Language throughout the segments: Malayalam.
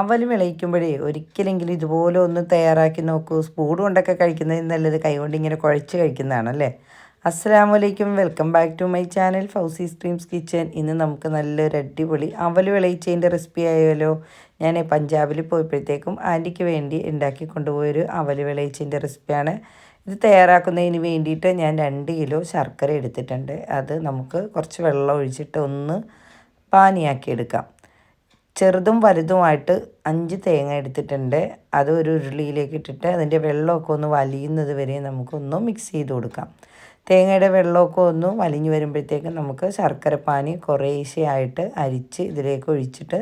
അവൽ വിളയിക്കുമ്പോഴേ ഒരിക്കലെങ്കിലും ഇതുപോലെ ഒന്ന് തയ്യാറാക്കി നോക്കൂ. സ്പൂൺ കൊണ്ടൊക്കെ കഴിക്കുന്നതിൽ നല്ലത്. കൈകൊണ്ട് ഇങ്ങനെ കുഴച്ച് കഴിക്കുന്നതാണ് അല്ലേ അസ്സാം വലൈക്കും welcome back to my channel Fousi streams kitchen. ഇന്ന് നമുക്ക് നല്ലൊരു അടിപൊളി അവൽ വിളയിച്ചതിന്റെ റെസിപ്പി ആയാലോ ഞാൻ പഞ്ചാബിൽ പോയപ്പോഴത്തേക്കും ആന്റിക്ക് വേണ്ടി ഉണ്ടാക്കി കൊണ്ടുപോയൊരു അവൽ വിളയിച്ചതിന്റെ റെസിപ്പിയാണ്. ഇത് തയ്യാറാക്കുന്നതിന് വേണ്ടിയിട്ട് ഞാൻ രണ്ട് കിലോ ശർക്കര എടുത്തിട്ടുണ്ട്. അത് നമുക്ക് കുറച്ച് വെള്ളം ഒഴിച്ചിട്ട് ഒന്ന് പാനിയാക്കി എടുക്കാം ചെറുതും വലുതുമായിട്ട് അഞ്ച് തേങ്ങ എടുത്തിട്ടുണ്ട്. അത് ഒരു ഉരുളിയിലേക്ക് ഇട്ടിട്ട് അതിന്റെ വെള്ളമൊക്കെ ഒന്ന് വലിയുന്നത് വരെ നമുക്കൊന്ന് മിക്സ് ചെയ്ത് കൊടുക്കാം. തേങ്ങയുടെ വെള്ളമൊക്കെ ഒന്ന് വലിഞ്ഞു വരുമ്പോഴത്തേക്കും നമുക്ക് ശർക്കരപ്പാനി കുറേശ്ശെയായിട്ട് അരിച്ച് ഇതിലേക്ക് ഒഴിച്ചിട്ട്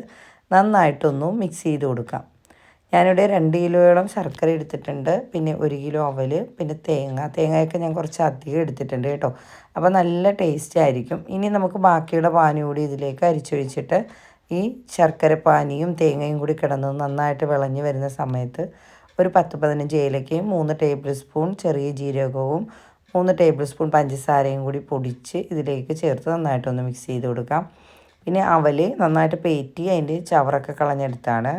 നന്നായിട്ടൊന്ന് മിക്സ് ചെയ്ത് കൊടുക്കാം. ഞാനിവിടെ രണ്ട് കിലോയോളം ശർക്കര എടുത്തിട്ടുണ്ട്. പിന്നെ ഒരു കിലോ അവൽ പിന്നെ തേങ്ങ. തേങ്ങയൊക്കെ ഞാൻ കുറച്ച് അധികം എടുത്തിട്ടുണ്ട് കേട്ടോ. അപ്പോൾ നല്ല ടേസ്റ്റ് ആയിരിക്കും. ഇനി നമുക്ക് ബാക്കിയുള്ള പാനി കൂടി ഇതിലേക്ക് അരിച്ചൊഴിച്ചിട്ട് ഈ ശർക്കര പാനിയും തേങ്ങയും കൂടി കിടന്ന് നന്നായിട്ട് വിളഞ്ഞു വരുന്ന സമയത്ത് ഒരു പത്ത് പതിനഞ്ച് ഏലക്കയും മൂന്ന് ടേബിൾ സ്പൂൺ ചെറിയ ജീരകവും മൂന്ന് ടേബിൾ സ്പൂൺ പഞ്ചസാരയും കൂടി പൊടിച്ച് ഇതിലേക്ക് ചേർത്ത് നന്നായിട്ടൊന്ന് മിക്സ് ചെയ്ത് കൊടുക്കാം. പിന്നെ അവൽ നന്നായിട്ട് പേറ്റി അതിന്റെ ചവറൊക്കെ കളഞ്ഞെടുത്താണ്.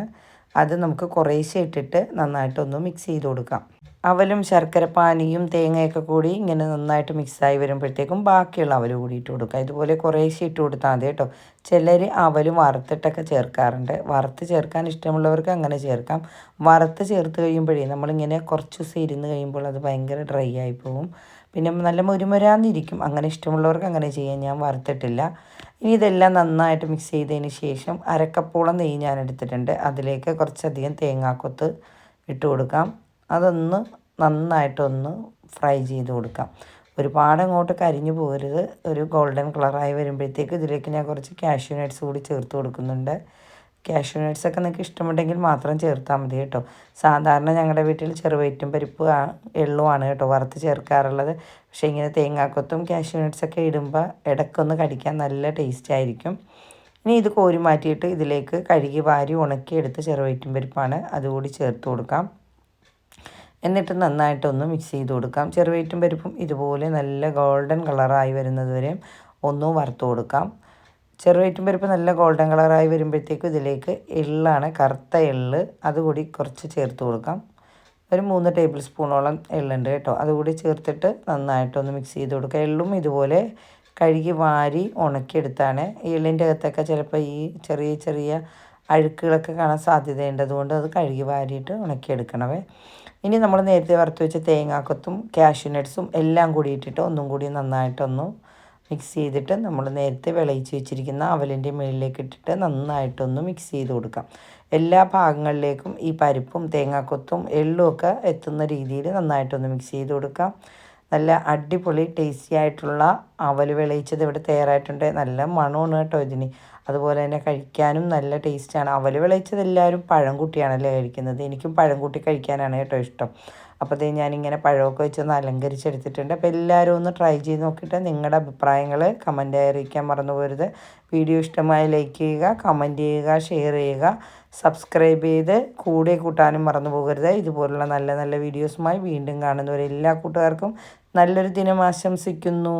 അത് നമുക്ക് കുറേശ്ശെ ഇട്ടിട്ട് നന്നായിട്ടൊന്ന് മിക്സ് ചെയ്ത് കൊടുക്കാം. അവലും ശർക്കരപ്പാനിയും തേങ്ങയൊക്കെ കൂടി ഇങ്ങനെ നന്നായിട്ട് മിക്സായി വരുമ്പോഴത്തേക്കും ബാക്കിയുള്ള അവൽ കൂടി ഇട്ട് കൊടുക്കുക. ഇതുപോലെ കുറേശ്ശെ ഇട്ട് കൊടുത്താൽ മതി കേട്ടോ. ചിലർ അവലും വറുത്തിട്ടൊക്കെ ചേർക്കാറുണ്ട്. വറുത്ത് ചേർക്കാൻ ഇഷ്ടമുള്ളവർക്ക് അങ്ങനെ ചേർക്കാം. വറുത്ത് ചേർത്ത് കഴിയുമ്പോഴേ നമ്മളിങ്ങനെ കുറച്ച് ദിവസം ഇരുന്ന് കഴിയുമ്പോൾ അത് ഭയങ്കര ഡ്രൈ ആയി പോകും പിന്നെ നല്ല മുരുമരാന്നിരിക്കും. അങ്ങനെ ഇഷ്ടമുള്ളവർക്ക് അങ്ങനെ ചെയ്യാൻ ഞാൻ വറുത്തിട്ടില്ല. ഇനി ഇതെല്ലാം നന്നായിട്ട് മിക്സ് ചെയ്തതിന് ശേഷം അരക്കപ്പോളം നെയ്യ് ഞാൻ എടുത്തിട്ടുണ്ട്. അതിലേക്ക് കുറച്ചധികം തേങ്ങാക്കൊത്ത് ഇട്ട് കൊടുക്കാം. അതൊന്ന് നന്നായിട്ടൊന്ന് ഫ്രൈ ചെയ്ത് കൊടുക്കാം. ഒരുപാട് അങ്ങോട്ട് കരിഞ്ഞു പോകരുത്. ഒരു ഗോൾഡൻ കളറായി വരുമ്പോഴത്തേക്ക് ഇതിലേക്ക് ഞാൻ കുറച്ച് കാഷ്യൂ നട്ട്സ് കൂടി ചേർത്ത് കൊടുക്കുന്നുണ്ട്. കാഷ്യൂ നട്ട്സൊക്കെ നിങ്ങൾക്ക് ഇഷ്ടമുണ്ടെങ്കിൽ മാത്രം ചേർത്താൽ മതി കേട്ടോ. സാധാരണ ഞങ്ങളുടെ വീട്ടിൽ ചെറുവയറ്റും പരിപ്പ് എള്ളുമാണ് കേട്ടോ വറുത്ത് ചേർക്കാറുള്ളത്. പക്ഷേ ഇങ്ങനെ തേങ്ങാക്കൊത്തും കാഷ്യൂ നട്ട്സൊക്കെ ഇടുമ്പോൾ ഇടയ്ക്കൊന്ന് കടിക്കാൻ നല്ല ടേസ്റ്റ് ആയിരിക്കും. ഇനി ഇത് കോരി മാറ്റിയിട്ട് ഇതിലേക്ക് കഴുകി വാരി ഉണക്കി എടുത്ത് ചെറുവയറ്റും പരിപ്പാണ് അതുകൂടി ചേർത്ത് കൊടുക്കാം. എന്നിട്ട് നന്നായിട്ടൊന്ന് മിക്സ് ചെയ്ത് കൊടുക്കാം. ചെറുവയറ്റും പരിപ്പും ഇതുപോലെ നല്ല ഗോൾഡൻ കളറായി വരുന്നത് വരെ ഒന്നും വറുത്ത് കൊടുക്കാം. ചെറുവയറ്റും പരിപ്പ് നല്ല ഗോൾഡൻ കളറായി വരുമ്പോഴത്തേക്കും ഇതിലേക്ക് എള്ളാണ് കറുത്ത എള്ള് അതുകൂടി കുറച്ച് ചേർത്ത് കൊടുക്കാം. ഒരു മൂന്ന് ടേബിൾ സ്പൂണോളം എള്ളുണ്ട് കേട്ടോ. അതുകൂടി ചേർത്തിട്ട് നന്നായിട്ടൊന്ന് മിക്സ് ചെയ്ത് കൊടുക്കുക എള്ളും ഇതുപോലെ കഴുകി വാരി ഉണക്കിയെടുത്താണ്. എള്ളിന്റെ അകത്തൊക്കെ ചിലപ്പോൾ ഈ ചെറിയ ചെറിയ അഴുക്കുകളൊക്കെ കാണാൻ സാധ്യതയുണ്ട്. അതുകൊണ്ട് അത് കഴുകി വാരിയിട്ട് ഉണക്കിയെടുക്കണമേ ഇനി നമ്മൾ നേരത്തെ വറുത്ത് വെച്ച തേങ്ങാക്കത്തും കാഷ്യൂനട്ട്സും എല്ലാം കൂടി ഇട്ടിട്ട് ഒന്നും കൂടി നന്നായിട്ടൊന്ന് മിക്സ് ചെയ്തിട്ട് നമ്മൾ നേരത്തെ വിളയിച്ച് വെച്ചിരിക്കുന്ന അവലിന്റെ മുകളിലേക്ക് ഇട്ടിട്ട് നന്നായിട്ടൊന്ന് മിക്സ് ചെയ്ത് കൊടുക്കാം. എല്ലാ ഭാഗങ്ങളിലേക്കും ഈ പരിപ്പും തേങ്ങാക്കൊത്തും എള്ളുമൊക്കെ എത്തുന്ന രീതിയിൽ നന്നായിട്ടൊന്ന് മിക്സ് ചെയ്ത് കൊടുക്കാം. നല്ല അടിപൊളി ടേസ്റ്റി ആയിട്ടുള്ള അവൽ വിളയിച്ചത് ഇവിടെ തയ്യാറായിട്ടുണ്ട്. നല്ല മണമാണ് കേട്ടോ ഇതിന്. അതുപോലെ തന്നെ കഴിക്കാനും നല്ല ടേസ്റ്റാണ് അവൽ വിളയിച്ചത് എല്ലാവരും പഴം കൂട്ടിയാണല്ലേ കഴിക്കുന്നത്. എനിക്കും പഴം കൂട്ടി കഴിക്കാനാണ് കേട്ടോ ഇഷ്ടം. അപ്പോൾ ഞാനിങ്ങനെ പഴമൊക്കെ വെച്ചൊന്ന് അലങ്കരിച്ചെടുത്തിട്ടുണ്ട്. അപ്പോൾ എല്ലാവരും ഒന്ന് ട്രൈ ചെയ്ത് നോക്കിയിട്ട് നിങ്ങളുടെ അഭിപ്രായങ്ങൾ കമന്റ് അറിയിക്കാൻ മറന്നു പോരുത് വീഡിയോ ഇഷ്ടമായി ലൈക്ക് ചെയ്യുക കമന്റ് ചെയ്യുക ഷെയർ ചെയ്യുക. സബ്സ്ക്രൈബ് ചെയ്ത് കൂടെ കൂട്ടാനും മറന്നു പോകരുത്. ഇതുപോലുള്ള നല്ല നല്ല വീഡിയോസുമായി വീണ്ടും കാണുന്നവരെ എല്ലാ കൂട്ടുകാർക്കും നല്ലൊരു ദിനം ആശംസിക്കുന്നു.